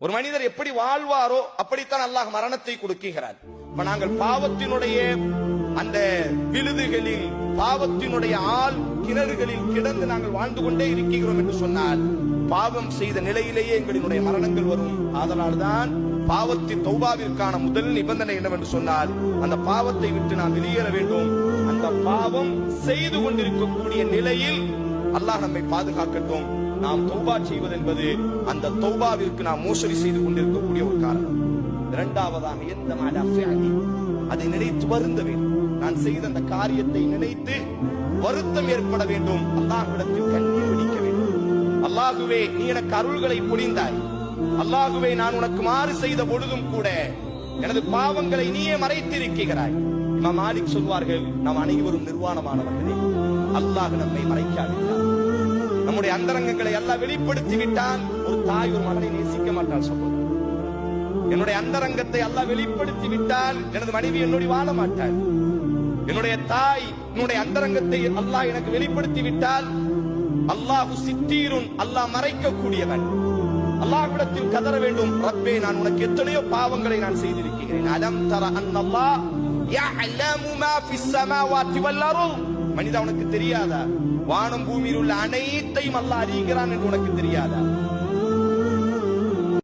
ஒரு மனிதர் எப்படி வாழ்வாரோ அப்படித்தான் அல்லாஹ் மரணத்தை கொடுக்குகிறார் இப்ப நாங்கள் பாவத்தினுடைய அந்த விழுதுகளில் பாவத்தினுடைய ஆள் கிணறுகளில் கிடந்து நாங்கள் வாழ்ந்து கொண்டே இருக்கிறோம் என்று சொன்னால் பாவம் செய்த நிலையிலேயே எங்களினுடைய மரணங்கள் வரும். அதனால்தான் பாவத்தின் தௌபாவிற்கான முதல் நிபந்தனை என்னவென்று சொன்னால் அந்த பாவத்தை விட்டு நாம் வெளியேற வேண்டும். அந்த பாவம் செய்து கொண்டிருக்கக்கூடிய நிலையில் அல்லாஹ் நம்மை பாதுகாக்கட்டும். நாம் தௌபா செய்வது என்பது அந்த தௌபாவிற்கு நாம் மோசடி செய்து கொண்டிருக்கக்கூடிய ஒரு காரணம். இரண்டாவதாக எந்த அதை நினைத்து வருந்த வேண்டும். நான் செய்த அந்த காரியத்தை நினைத்து வருத்தம் ஏற்பட வேண்டும். அல்லாஹ்விடத்தில் கண்ணீர் வடிக்க வேண்டும். அல்லாஹுவே நீ எனக்கு அருள்களை புரிந்தாய் அல்லாஹுவே நான் உனக்கு மாறு செய்த பொழுதும் கூட எனது பாவங்களை நீயே மறைத்திருக்கிறாய். இமாம் மாலிக் சொல்வார்கள் நாம் அனைவரும் நிர்வாணமானவர்களே. அல்லாஹ் நம்மை மறைக்காவிட்டார். நம்முடைய அந்தரங்கங்களை எல்லாம் வெளிப்படுத்தி விட்டால் ஒரு தாய் ஒரு மகனை நேசிக்க மாட்டாள் சகோதரர் என்னுடைய அந்தரங்கத்தை எல்லாம் வெளிப்படுத்தி விட்டால் எனது மனைவி என்னோடு வாழ மாட்டாள். என்னுடைய தாய் என்னுடைய அந்தரங்கத்தை அல்லாஹ் எனக்கு வெளிப்படுத்தி விட்டால் அல்லாஹு சித்தீரும் அல்லாஹ் மறைக்கக்கூடியவன். அல்லாஹ்விடத்தில் கதற வேண்டும். ரப்பே நான் உனக்கு எத்தனையோ பாவங்களை நான் செய்திருக்கிறேன். அலம் தர அன்னல்லாஹ் யஅலமு மனிதா உனக்கு தெரியாதா? வானம் பூமியில் உள்ள அனைத்தையும் அல்ல அறிகிறான் என்று உனக்கு தெரியாதா?